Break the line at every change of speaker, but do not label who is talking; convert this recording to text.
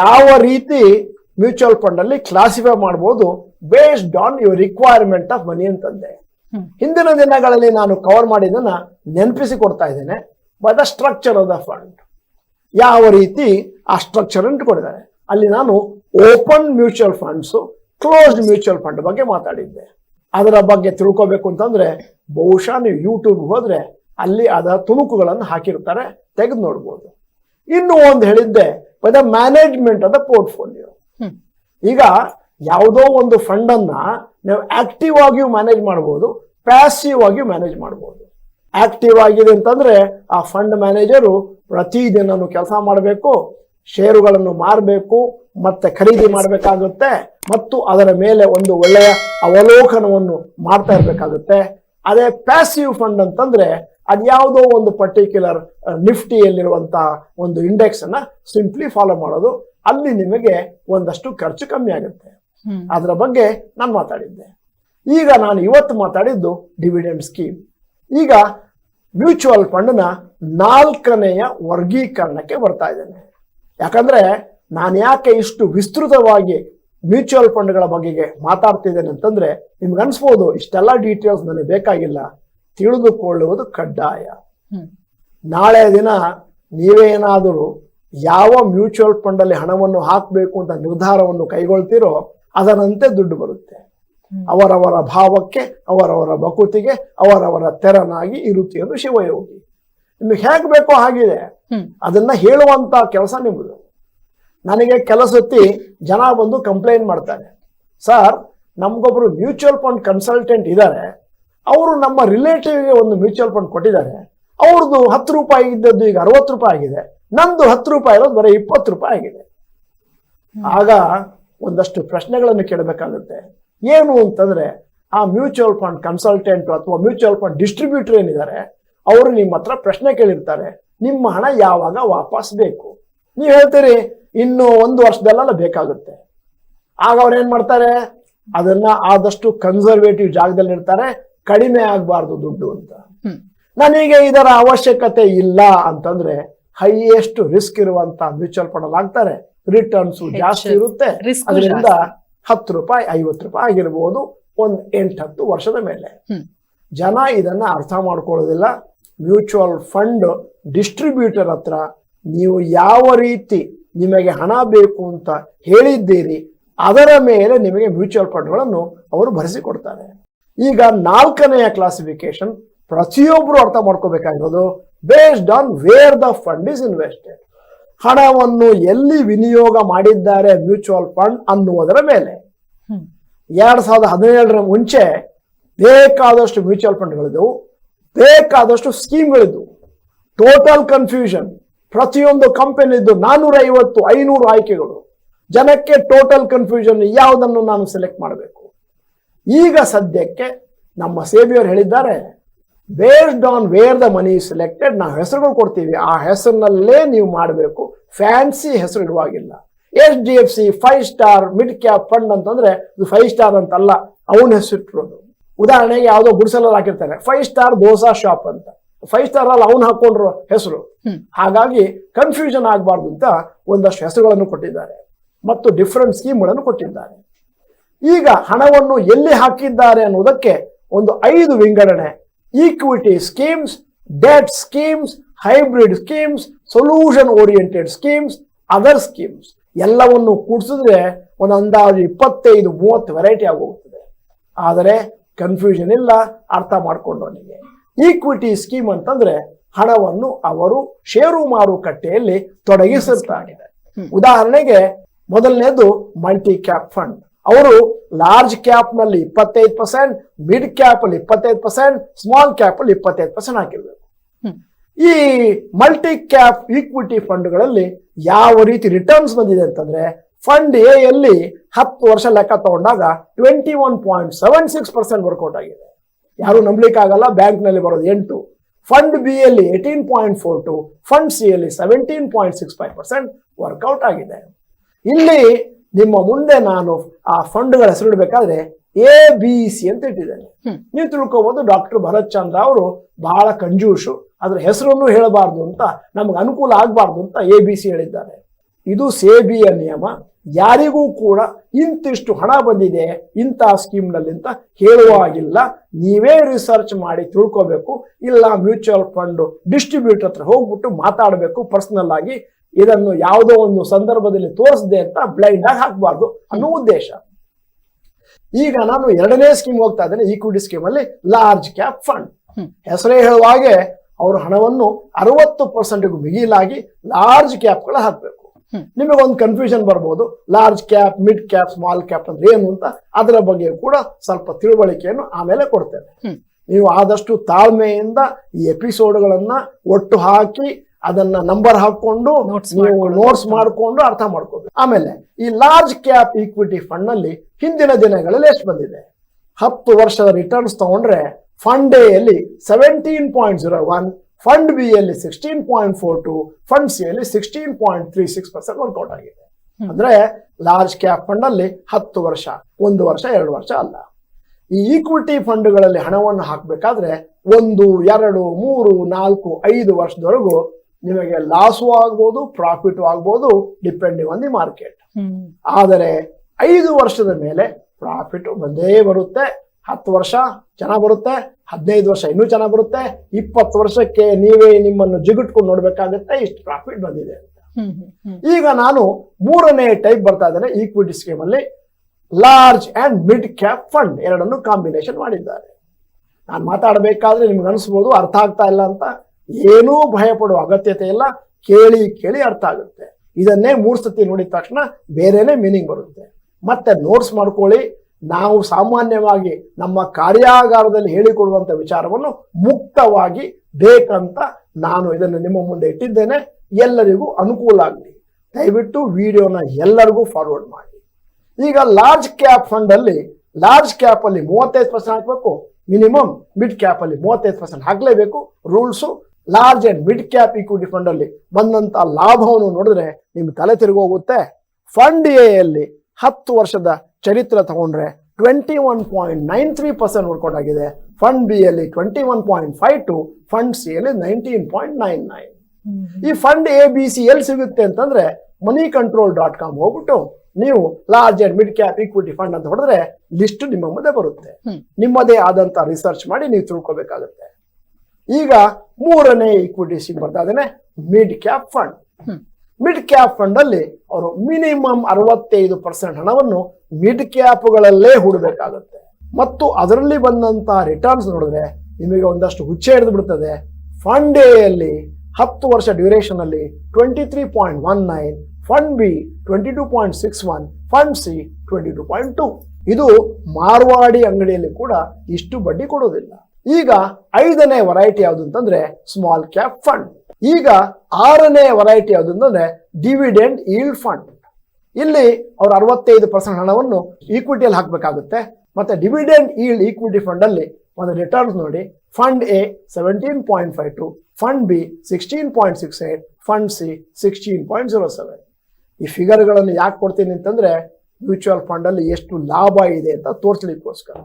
ಯಾವ ರೀತಿ mutual fund ಅಲ್ಲಿ ಕ್ಲಾಸಿಫೈ ಮಾಡಬಹುದು based on your requirement of money ಅಂತಂದೆ. ಹಿಂದಿನ ದಿನಗಳಲ್ಲಿ ನಾನು ಕವರ್ ಮಾಡಿದ್ದನ್ನ ನೆನಪಿಸಿ ಕೊಡ್ತಾ ಇದ್ದೇನೆ. By the structure of the fund ಯಾವ ರೀತಿ ಆ ಸ್ಟ್ರಕ್ಚರ್ ಇಟ್ಕೊಂಡಿದ್ದಾರೆ. ಅಲ್ಲಿ ನಾನು open mutual funds closed mutual fund ಬಗ್ಗೆ ಮಾತಾಡಿದ್ದೆ. ಅದರ ಬಗ್ಗೆ ತಿಳ್ಕೊಬೇಕು ಅಂತಂದ್ರೆ ಬಹುಶಃ ನೀವು ಯೂಟ್ಯೂಬ್ ಹೋದ್ರೆ ಅಲ್ಲಿ ಅದರ ತುಣುಕುಗಳನ್ನು ಹಾಕಿರ್ತಾರೆ ತೆಗೆದು ನೋಡ್ಬೋದು. ಇನ್ನು ಒಂದು ಹೇಳಿದ್ದೆ by the management of the portfolio ಈಗ ಯಾವುದೋ ಒಂದು ಫಂಡ್ ಅನ್ನ ನಾವು ಆಕ್ಟಿವ್ ಆಗಿಯೂ ಮ್ಯಾನೇಜ್ ಮಾಡಬಹುದು ಪ್ಯಾಸಿವ್ ಆಗಿಯೂ ಮ್ಯಾನೇಜ್ ಮಾಡಬಹುದು ಆಕ್ಟಿವ್ ಆಗಿದೆ ಅಂತಂದ್ರೆ ಆ ಫಂಡ್ ಮ್ಯಾನೇಜರು ಪ್ರತಿದಿನನೂ ಕೆಲಸ ಮಾಡಬೇಕು ಷೇರುಗಳನ್ನು ಮಾರಬೇಕು ಮತ್ತೆ ಖರೀದಿ ಮಾಡಬೇಕಾಗುತ್ತೆ ಮತ್ತು ಅದರ ಮೇಲೆ ಒಂದು ಒಳ್ಳೆಯ ಅವಲೋಕನವನ್ನು ಮಾಡ್ತಾ ಇರಬೇಕಾಗುತ್ತೆ. ಅದೇ ಪ್ಯಾಸಿವ್ ಫಂಡ್ ಅಂತಂದ್ರೆ ಅದ್ಯಾವುದೋ ಒಂದು ಪರ್ಟಿಕ್ಯುಲರ್ ನಿಫ್ಟಿಯಲ್ಲಿರುವಂತಹ ಒಂದು ಇಂಡೆಕ್ಸ್ ಅನ್ನ ಸಿಂಪ್ಲಿ ಫಾಲೋ ಮಾಡೋದು. ಅಲ್ಲಿ ನಿಮಗೆ ಒಂದಷ್ಟು ಖರ್ಚು ಕಮ್ಮಿ ಆಗುತ್ತೆ. ಅದರ ಬಗ್ಗೆ ನಾನು ಮಾತಾಡಿದ್ದೆ. ಈಗ ನಾನು ಇವತ್ತು ಮಾತಾಡಿದ್ದು ಡಿವಿಡೆಂಡ್ ಸ್ಕೀಮ್ ಈಗ ಮ್ಯೂಚುವಲ್ ಫಂಡ್ನ ನಾಲ್ಕನೆಯ ವರ್ಗೀಕರಣಕ್ಕೆ ಬರ್ತಾ ಇದ್ದೇನೆ. ಯಾಕಂದ್ರೆ ನಾನು ಯಾಕೆ ಇಷ್ಟು ವಿಸ್ತೃತವಾಗಿ ಮ್ಯೂಚುವಲ್ ಫಂಡ್ಗಳ ಬಗೆಗೆ ಮಾತಾಡ್ತಿದ್ದೇನೆ ಅಂತಂದ್ರೆ ನಿಮ್ಗೆ ಅನ್ಸ್ಬೋದು ಇಷ್ಟೆಲ್ಲ ಡೀಟೇಲ್ಸ್ ನನಗೆ ಬೇಕಾಗಿಲ್ಲ. ತಿಳಿದುಕೊಳ್ಳುವುದು ಕಡ್ಡಾಯ. ನಾಳೆ ದಿನ ನೀವೇನಾದರೂ ಯಾವ ಮ್ಯೂಚುವಲ್ ಫಂಡ್ ಅಲ್ಲಿ ಹಣವನ್ನು ಹಾಕಬೇಕು ಅಂತ ನಿರ್ಧಾರವನ್ನು ಕೈಗೊಳ್ತೀರೋ ಅದರಂತೆ ದುಡ್ಡು ಬರುತ್ತೆ. ಅವರವರ ಭಾವಕ್ಕೆ ಅವರವರ ಬಕುತಿಗೆ ಅವರವರ ತೆರನಾಗಿ ಇರುತ್ತೆ ಎಂದು ಶಿವಯೋಗಿ. ನಿಮ್ಗೆ ಹೇಗ್ ಬೇಕೋ ಹಾಗಿದೆ. ಅದನ್ನ ಹೇಳುವಂತ ಕೆಲಸ ನಿಮ್ಮದು. ನನಗೆ ಕೆಲಸತ್ತಿ ಜನ ಬಂದು ಕಂಪ್ಲೇಂಟ್ ಮಾಡ್ತಾರೆ. ಸರ್, ನಮಗೊಬ್ರು ಮ್ಯೂಚುವಲ್ ಫಂಡ್ ಕನ್ಸಲ್ಟೆಂಟ್ ಇದ್ದಾರೆ ಅವರು ನಮ್ಮ ರಿಲೇಟಿವ್ಗೆ ಒಂದು ಮ್ಯೂಚುವಲ್ ಫಂಡ್ ಕೊಟ್ಟಿದ್ದಾರೆ. ಅವ್ರದ್ದು ಹತ್ತು ರೂಪಾಯಿ ಇದ್ದದ್ದು ಈಗ ಅರವತ್ತು ರೂಪಾಯಿ ಆಗಿದೆ. ನಂದು ಹತ್ತು ರೂಪಾಯಿ ಇರೋದು ಬರೀ ಇಪ್ಪತ್ತು ರೂಪಾಯಿ ಆಗಿದೆ. ಆಗ ಒಂದಷ್ಟು ಪ್ರಶ್ನೆಗಳನ್ನು ಕೇಳಬೇಕಾಗುತ್ತೆ. ಏನು ಅಂತಂದ್ರೆ, ಆ ಮ್ಯೂಚುವಲ್ ಫಂಡ್ ಕನ್ಸಲ್ಟೆಂಟ್ ಅಥವಾ ಮ್ಯೂಚುವಲ್ ಫಂಡ್ ಡಿಸ್ಟ್ರಿಬ್ಯೂಟರ್ ಏನಿದ್ದಾರೆ, ಅವರು ನಿಮ್ಮ ಹತ್ರ ಪ್ರಶ್ನೆ ಕೇಳಿರ್ತಾರೆ. ನಿಮ್ಮ ಹಣ ಯಾವಾಗ ವಾಪಸ್ ಬೇಕು? ನೀವು ಹೇಳ್ತೀರಿ ಇನ್ನು ಒಂದು ವರ್ಷದಲ್ಲೆಲ್ಲ ಬೇಕಾಗುತ್ತೆ. ಆಗ ಅವ್ರು ಏನ್ ಮಾಡ್ತಾರೆ? ಅದನ್ನ ಆದಷ್ಟು ಕನ್ಸರ್ವೇಟಿವ್ ಜಾಗದಲ್ಲಿ ಇರ್ತಾರೆ ಕಡಿಮೆ ಆಗಬಾರ್ದು ದುಡ್ಡು ಅಂತ. ನನಗೆ ಇದರ ಅವಶ್ಯಕತೆ ಇಲ್ಲ ಅಂತಂದ್ರೆ ಹೈಯೆಸ್ಟ್ ರಿಸ್ಕ್ ಇರುವಂತ ಮ್ಯೂಚುವಲ್ ಫಂಡ್ ಅಲ್ಲಿ ಆಗ್ತಾರೆ ರಿಟರ್ನ್ಸ್ ಜಾಸ್ತಿ ಇರುತ್ತೆ. ಅದರಿಂದ. ಹತ್ತು ರೂಪಾಯಿ ಐವತ್ತು ರೂಪಾಯಿ ಆಗಿರ್ಬೋದು ಒಂದ್ ಎಂಟು ಹತ್ತು ವರ್ಷದ ಮೇಲೆ. ಜನ ಇದನ್ನ ಅರ್ಥ ಮಾಡ್ಕೊಳ್ಳೋದಿಲ್ಲ. ಮ್ಯೂಚುವಲ್ ಫಂಡ್ ಡಿಸ್ಟ್ರಿಬ್ಯೂಟರ್ ಹತ್ರ ನೀವು ಯಾವ ರೀತಿ ನಿಮಗೆ ಹಣ ಬೇಕು ಅಂತ ಹೇಳಿದ್ದೀರಿ ಅದರ ಮೇಲೆ ನಿಮಗೆ ಮ್ಯೂಚುವಲ್ ಫಂಡ್ಗಳನ್ನು ಅವರು ಭರಿಸಿಕೊಡ್ತಾರೆ. ಈಗ ನಾಲ್ಕನೆಯ ಕ್ಲಾಸಿಫಿಕೇಶನ್ ಪ್ರತಿಯೊಬ್ಬರು ಅರ್ಥ ಮಾಡ್ಕೋಬೇಕಾಗಿರೋದು based on where the fund is invested ಹಣವನ್ನು ಎಲ್ಲಿ ವಿನಿಯೋಗ ಮಾಡಿದ್ದಾರೆ ಮ್ಯೂಚುವಲ್ ಫಂಡ್ ಅನ್ನುವುದರ ಮೇಲೆ. ಎರಡ್ ಸಾವಿರದ ಹದಿನೇಳರ ಮುಂಚೆ ಬೇಕಾದಷ್ಟು ಮ್ಯೂಚುವಲ್ ಫಂಡ್ಗಳಿದ್ದವು ಬೇಕಾದಷ್ಟು ಸ್ಕೀಮ್ಗಳಿದ್ದವು ಟೋಟಲ್ ಕನ್ಫ್ಯೂಷನ್ ಪ್ರತಿಯೊಂದು ಕಂಪನಿದು ನಾನೂರ ಐವತ್ತು ಐನೂರು ಆಯ್ಕೆಗಳು. ಜನಕ್ಕೆ ಟೋಟಲ್ ಕನ್ಫ್ಯೂಷನ್ ಯಾವುದನ್ನು ನಾನು ಸೆಲೆಕ್ಟ್ ಮಾಡಬೇಕು? ಈಗ ಸದ್ಯಕ್ಕೆ ನಮ್ಮ ಸೇಬಿಯವರು ಹೇಳಿದ್ದಾರೆ based on where the money selected ನಾವು ಹೆಸರುಗಳು ಕೊಡ್ತೀವಿ. ಆ ಹೆಸರಿನಲ್ಲೇ ನೀವು ಮಾಡಬೇಕು. ಫ್ಯಾನ್ಸಿ ಹೆಸರು ಇಡುವಾಗಿಲ್ಲ H D F C five star mid cap fund ಅಂತಂದ್ರೆ ಇದು ಫೈವ್ ಸ್ಟಾರ್ ಅಂತಲ್ಲ, ಅವನ ಹೆಸರು ಇಟ್ಟಿರೋದು. ಉದಾಹರಣೆಗೆ ಯಾವುದೋ ಗುಡಿಸಲಲ್ಲಿ ಹಾಕಿರ್ತಾರೆ ಫೈವ್ ಸ್ಟಾರ್ ದೋಸಾ ಶಾಪ್ ಅಂತ. ಫೈವ್ ಸ್ಟಾರ್ ಅಲ್ಲಿ ಅವನು ಹಾಕೊಂಡ್ರು ಹೆಸರು. ಹಾಗಾಗಿ ಕನ್ಫ್ಯೂಷನ್ ಆಗಬಾರ್ದು ಅಂತ ಒಂದಷ್ಟು ಹೆಸರುಗಳನ್ನು ಕೊಟ್ಟಿದ್ದಾರೆ. ಮತ್ತು ಡಿಫ್ರೆಂಟ್ ಸ್ಕೀಮ್ಗಳನ್ನು ಕೊಟ್ಟಿದ್ದಾರೆ. ಈಗ ಹಣವನ್ನು ಎಲ್ಲಿ ಹಾಕಿದ್ದಾರೆ ಅನ್ನೋದಕ್ಕೆ ಒಂದು ಐದು ವಿಂಗಡಣೆ. Equity schemes debt schemes hybrid schemes solution oriented schemes other schemes ಎಲ್ಲವನ್ನು ಕೂಡಿಸಿದ್ರೆ ಒಂದು ಅಂದಾಜು ಇಪ್ಪತ್ತೈದು ಮೂವತ್ತು ವೆರೈಟಿ ಆಗೋಗ್ತದೆ. ಆದರೆ ಕನ್ಫ್ಯೂಷನ್ ಇಲ್ಲ ಅರ್ಥ ಮಾಡ್ಕೊಂಡವನಿಗೆ ಈಕ್ವಿಟಿ ಸ್ಕೀಮ್ ಅಂತಂದ್ರೆ ಹಣವನ್ನು ಅವರು ಷೇರು ಮಾರುಕಟ್ಟೆಯಲ್ಲಿ
ತೊಡಗಿಸುತ್ತಾರೆ.
ಉದಾಹರಣೆಗೆ ಮೊದಲನೇದು ಮಲ್ಟಿ ಕ್ಯಾಪ್ ಫಂಡ್. ಅವರು ಲಾರ್ಜ್ ಕ್ಯಾಪ್ನಲ್ಲಿ ಇಪ್ಪತ್ತೈದು ಪರ್ಸೆಂಟ್ ಮಿಡ್ ಕ್ಯಾಪ್ ಅಲ್ಲಿ ಇಪ್ಪತ್ತೈದು ಪರ್ಸೆಂಟ್ ಸ್ಮಾಲ್ ಕ್ಯಾಪ್ ಅಲ್ಲಿ ಇಪ್ಪತ್ತೈದು ಪರ್ಸೆಂಟ್ ಹಾಕಿರ್ಬೇಕು. ಈ ಮಲ್ಟಿ ಕ್ಯಾಪ್ ಈಕ್ವಿಟಿ ಫಂಡ್ಗಳಲ್ಲಿ ಯಾವ ರೀತಿ ರಿಟರ್ನ್ಸ್ ಬಂದಿದೆ ಅಂತಂದ್ರೆ ಫಂಡ್ ಎ ಯಲ್ಲಿ ಹತ್ತು ವರ್ಷ ಲೆಕ್ಕ ತಗೊಂಡಾಗ twenty one point seven six percent work out ಆಗಿದೆ. ಯಾರು ನಂಬಲಿಕ್ಕಾಗಲ್ಲ ಬ್ಯಾಂಕ್ನಲ್ಲಿ ಬರೋದು ಎಂಟು. ಫಂಡ್ ಬಿ ಯಲ್ಲಿ eighteen point four two fund C ಯಲ್ಲಿ seventeen point six five percent work out ಆಗಿದೆ. ಇಲ್ಲಿ ನಿಮ್ಮ ಮುಂದೆ ನಾನು ಆ ಫಂಡ್ಗಳ ಹೆಸರಿಡಬೇಕಾದ್ರೆ ಎ ಬಿ ಸಿ ಅಂತ ಇಟ್ಟಿದ್ದೇನೆ. ನೀವು ತಿಳ್ಕೊಬಹುದು ಡಾಕ್ಟರ್ ಭರತ್ ಚಂದ್ರ ಅವರು ಬಹಳ ಕಂಜೂಷು ಅದ್ರ ಹೆಸರನ್ನು ಹೇಳಬಾರ್ದು ಅಂತ ನಮ್ಗೆ ಅನುಕೂಲ ಆಗಬಾರ್ದು ಅಂತ ಎ ಬಿ ಸಿ ಹೇಳಿದ್ದಾರೆ. ಇದು ಸೇಬಿಯ ನಿಯಮ. ಯಾರಿಗೂ ಕೂಡ ಇಂತಿಷ್ಟು ಹಣ ಬಂದಿದೆ ಇಂಥ ಸ್ಕೀಮ್ನಲ್ಲಿ ಅಂತ ಹೇಳುವಾಗಿಲ್ಲ ನೀವೇ ರಿಸರ್ಚ್ ಮಾಡಿ ತಿಳ್ಕೋಬೇಕು. ಇಲ್ಲ ಮ್ಯೂಚುವಲ್ ಫಂಡ್ ಡಿಸ್ಟ್ರಿಬ್ಯೂಟರ್ ಹತ್ರ ಹೋಗ್ಬಿಟ್ಟು ಮಾತಾಡಬೇಕು ಪರ್ಸನಲ್ ಆಗಿ. ಇದನ್ನು ಯಾವುದೋ ಒಂದು ಸಂದರ್ಭದಲ್ಲಿ ತೋರಿಸದೆ ಅಂತ ಬ್ಲೈಂಡ್ ಆಗಿ ಹಾಕಬಾರ್ದು ಅನ್ನೋ ಉದ್ದೇಶ. ಈಗ ನಾನು ಎರಡನೇ ಸ್ಕೀಮ್ ಹೋಗ್ತಾ ಇದ್ದೇನೆ ಈಕ್ವಿಟಿ ಸ್ಕೀಮ್ ಅಲ್ಲಿ ಲಾರ್ಜ್ ಕ್ಯಾಪ್ ಫಂಡ್ ಹೆಸರೇ ಹೇಳುವ ಹಾಗೆ ಅವರು ಹಣವನ್ನು ಅರವತ್ತು ಪರ್ಸೆಂಟ್ಗೂ ಮಿಗಿಲಾಗಿ ಲಾರ್ಜ್ ಕ್ಯಾಪ್ಗಳು ಹಾಕಬೇಕು. ನಿಮಗೊಂದು ಕನ್ಫ್ಯೂಷನ್ ಬರ್ಬೋದು. Large cap mid cap small cap ಅಂದ್ರೆ ಏನು ಅಂತ ಅದರ ಬಗ್ಗೆ ಕೂಡ ಸ್ವಲ್ಪ ತಿಳುವಳಿಕೆಯನ್ನು ಆಮೇಲೆ ಕೊಡ್ತೇನೆ. ನೀವು ಆದಷ್ಟು ತಾಳ್ಮೆಯಿಂದ ಈ ಎಪಿಸೋಡ್ಗಳನ್ನ ಒಟ್ಟು ಹಾಕಿ ಅದನ್ನ ನಂಬರ್ ಹಾಕೊಂಡು ನೀವು ನೋಟ್ಸ್ ಮಾಡಿಕೊಂಡು ಅರ್ಥ ಮಾಡ್ಕೋಬೇಕು. ಆಮೇಲೆ ಈ ಲಾರ್ಜ್ ಕ್ಯಾಪ್ ಈಕ್ವಿಟಿ ಫಂಡ್ನಲ್ಲಿ ಹಿಂದಿನ ದಿನಗಳಲ್ಲಿ ಎಷ್ಟು ಬಂದಿದೆ? ಹತ್ತು ವರ್ಷದ ರಿಟರ್ನ್ಸ್ ತಗೊಂಡ್ರೆ ಫಂಡ್ ಡೇ ಯಲ್ಲಿ seventeen point zero one fund B ಯಲ್ಲಿ sixteen point four two fund C ಯಲ್ಲಿ sixteen point three six percent work out ಆಗಿದೆ. ಅಂದ್ರೆ ಲಾರ್ಜ್ ಕ್ಯಾಪ್ ಫಂಡ್ ಅಲ್ಲಿ ಹತ್ತು ವರ್ಷ ಒಂದು ವರ್ಷ ಎರಡು ವರ್ಷ ಅಲ್ಲ. ಈ ಈಕ್ವಿಟಿ ಫಂಡ್ಗಳಲ್ಲಿ ಹಣವನ್ನು ಹಾಕಬೇಕಾದ್ರೆ ಒಂದು ಎರಡು ಮೂರು ನಾಲ್ಕು ಐದು ವರ್ಷದವರೆಗೂ ನಿಮಗೆ ಲಾಸು ಆಗ್ಬೋದು ಪ್ರಾಫಿಟ್ ಆಗ್ಬೋದು ಡಿಪೆಂಡಿಂಗ್ ಆನ್ ದಿ ಮಾರ್ಕೆಟ್ ಆದರೆ ಐದು ವರ್ಷದ ಮೇಲೆ ಪ್ರಾಫಿಟ್ ಬಂದೇ ಬರುತ್ತೆ. ಹತ್ತು ವರ್ಷ ಚೆನ್ನಾಗಿ ಬರುತ್ತೆ ಹದಿನೈದು ವರ್ಷ ಇನ್ನೂ ಚೆನ್ನಾಗಿ ಬರುತ್ತೆ ಇಪ್ಪತ್ತು ವರ್ಷಕ್ಕೆ ನೀವೇ ನಿಮ್ಮನ್ನು ಜಿಗುಟ್ಕೊಂಡು ನೋಡ್ಬೇಕಾಗುತ್ತೆ ಇಷ್ಟು ಪ್ರಾಫಿಟ್ ಬಂದಿದೆ ಅಂತ. ಈಗ ನಾನು ಮೂರನೇ ಟೈಪ್ ಬರ್ತಾ ಇದ್ದೇನೆ ಈಕ್ವಿಟಿ ಸ್ಕೀಮ್ ಅಲ್ಲಿ. Large and mid cap fund ಎರಡನ್ನು ಕಾಂಬಿನೇಷನ್ ಮಾಡಿದ್ದಾರೆ. ನಾನು ಮಾತಾಡಬೇಕಾದ್ರೆ ನಿಮ್ಗೆ ಅನಿಸ್ಬೋದು ಅರ್ಥ ಆಗ್ತಾ ಇಲ್ಲ ಅಂತ. ಏನೂ ಭಯ ಪಡುವ ಅಗತ್ಯತೆ ಇಲ್ಲ ಕೇಳಿ ಕೇಳಿ ಅರ್ಥ ಆಗುತ್ತೆ. ಇದನ್ನೇ ಮೂರು ಸತಿ ನೋಡಿದ ತಕ್ಷಣ ಬೇರೆನೇ ಮೀನಿಂಗ್ ಬರುತ್ತೆ. ಮತ್ತೆ ನೋಟ್ಸ್ ಮಾಡ್ಕೊಳ್ಳಿ ನಾವು ಸಾಮಾನ್ಯವಾಗಿ ನಮ್ಮ ಕಾರ್ಯಾಗಾರದಲ್ಲಿ ಹೇಳಿಕೊಡುವಂಥ ವಿಚಾರವನ್ನು ಮುಕ್ತವಾಗಿ ಬೇಕಂತ ನಾನು ಇದನ್ನು ನಿಮ್ಮ ಮುಂದೆ ಇಟ್ಟಿದ್ದೇನೆ. ಎಲ್ಲರಿಗೂ ಅನುಕೂಲ ಆಗಲಿ. ದಯವಿಟ್ಟು ವಿಡಿಯೋನ ಎಲ್ಲರಿಗೂ ಫಾರ್ವರ್ಡ್ ಮಾಡಿ. ಈಗ ಲಾರ್ಜ್ ಕ್ಯಾಪ್ ಫಂಡ್ ಅಲ್ಲಿ ಲಾರ್ಜ್ ಕ್ಯಾಪ್ ಅಲ್ಲಿ ಮೂವತ್ತೈದು ಪರ್ಸೆಂಟ್ ಹಾಕಬೇಕು. ಮಿನಿಮಮ್ ಮಿಡ್ ಕ್ಯಾಪ್ ಅಲ್ಲಿ ಮೂವತ್ತೈದು percent ಹಾಕಲೇಬೇಕು. Rules large and mid cap equity fund ಅಲ್ಲಿ ಬಂದಂತ ಲಾಭವನ್ನು ನೋಡಿದ್ರೆ ನಿಮ್ಗೆ ತಲೆ ತಿರುಗೋಗುತ್ತೆ. ಫಂಡ್ ಎ ಯಲ್ಲಿ ಹತ್ತು ವರ್ಷದ ಚರಿತ್ರೆ ತಗೊಂಡ್ರೆ twenty one point nine three percent work out ಆಗಿದೆ. ಫಂಡ್ ಬಿ ಅಲ್ಲಿ twenty one point five two fund C ಅಲ್ಲಿ ನೈನ್ಟೀನ್ ಪಾಯಿಂಟ್ ನೈನ್ ನೈನ್ ಈ ಫಂಡ್ ಎ ಬಿ ಸಿ ಎಲ್ಲಿ ಸಿಗುತ್ತೆ ಅಂತಂದ್ರೆ ಮನಿ ಕಂಟ್ರೋಲ್ ಡಾಟ್ ಕಾಮ್ ಹೋಗ್ಬಿಟ್ಟು ನೀವು large and mid cap equity fund ಅಂತ ಹೊಡೆದ್ರೆ ಲಿಸ್ಟ್ ನಿಮ್ಮ ಮುಂದೆ ಬರುತ್ತೆ. ನಿಮ್ಮದೇ ಆದಂತ ರಿಸರ್ಚ್ ಮಾಡಿ ನೀವು ತಿಳ್ಕೊಬೇಕಾಗುತ್ತೆ. ಈಗ ಮೂರನೇ ಈಕ್ವಿಟಿ ಸಿಗ್ ಬರ್ತಾ ಇದೇನೆ mid cap fund. Mid cap fund ಅಲ್ಲಿ ಅವರು ಮಿನಿಮಮ್ ಅರವತ್ತೈದು ಪರ್ಸೆಂಟ್ ಹಣವನ್ನು ಮಿಡ್ ಕ್ಯಾಪ್ಗಳಲ್ಲೇ ಹೂಡಬೇಕಾಗುತ್ತೆ. ಮತ್ತು ಅದರಲ್ಲಿ ಬಂದಂತಹ ರಿಟರ್ನ್ಸ್ ನೋಡಿದ್ರೆ ನಿಮಗೆ ಒಂದಷ್ಟು ಹುಚ್ಚೆ ಹಿಡಿದು ಬಿಡ್ತದೆ. ಫಂಡ್ ಎ ಯಲ್ಲಿ ಹತ್ತು ವರ್ಷ ಡ್ಯೂರೇಷನ್ ಅಲ್ಲಿ twenty three point one nine fund B twenty two point six one fund C twenty two point two ಇದು ಮಾರ್ವಾಡಿ ಅಂಗಡಿಯಲ್ಲಿ ಕೂಡ ಇಷ್ಟು ಬಡ್ಡಿ ಕೊಡೋದಿಲ್ಲ. ಈಗ ಐದನೇ ವೆರೈಟಿ ಯಾವುದು ಅಂತಂದ್ರೆ ಸ್ಮಾಲ್ ಕ್ಯಾಪ್ ಫಂಡ್ ಈಗ ಆರನೇ ವೆರೈಟಿ ಯಾವುದು ಡಿವಿಡೆಂಡ್ ಈಲ್ಡ್ ಫಂಡ್ ಇಲ್ಲಿ ಅವ್ರು ಅರವತ್ತೈದು ಪರ್ಸೆಂಟ್ ಹಣವನ್ನು ಈಕ್ವಿಟಿಯಲ್ಲಿ ಹಾಕಬೇಕಾಗುತ್ತೆ. ಮತ್ತೆ ಡಿವಿಡೆಂಡ್ ಈಲ್ಡ್ ಈಕ್ವಿಟಿ ಫಂಡ್ ಅಲ್ಲಿ ಒಂದು ರಿಟರ್ನ್ಸ್ ನೋಡಿ. Fund A seventeen point five two fund B sixteen point six eight fund C sixteen point zero seven ಈ ಫಿಗರ್ಗಳನ್ನು ಯಾಕೆ ಕೊಡ್ತೀನಿ ಅಂತಂದ್ರೆ ಮ್ಯೂಚುವಲ್ ಫಂಡ್ ಅಲ್ಲಿ ಎಷ್ಟು ಲಾಭ ಇದೆ ಅಂತ ತೋರಿಸ್ಲಿಕ್ಕೋಸ್ಕರ.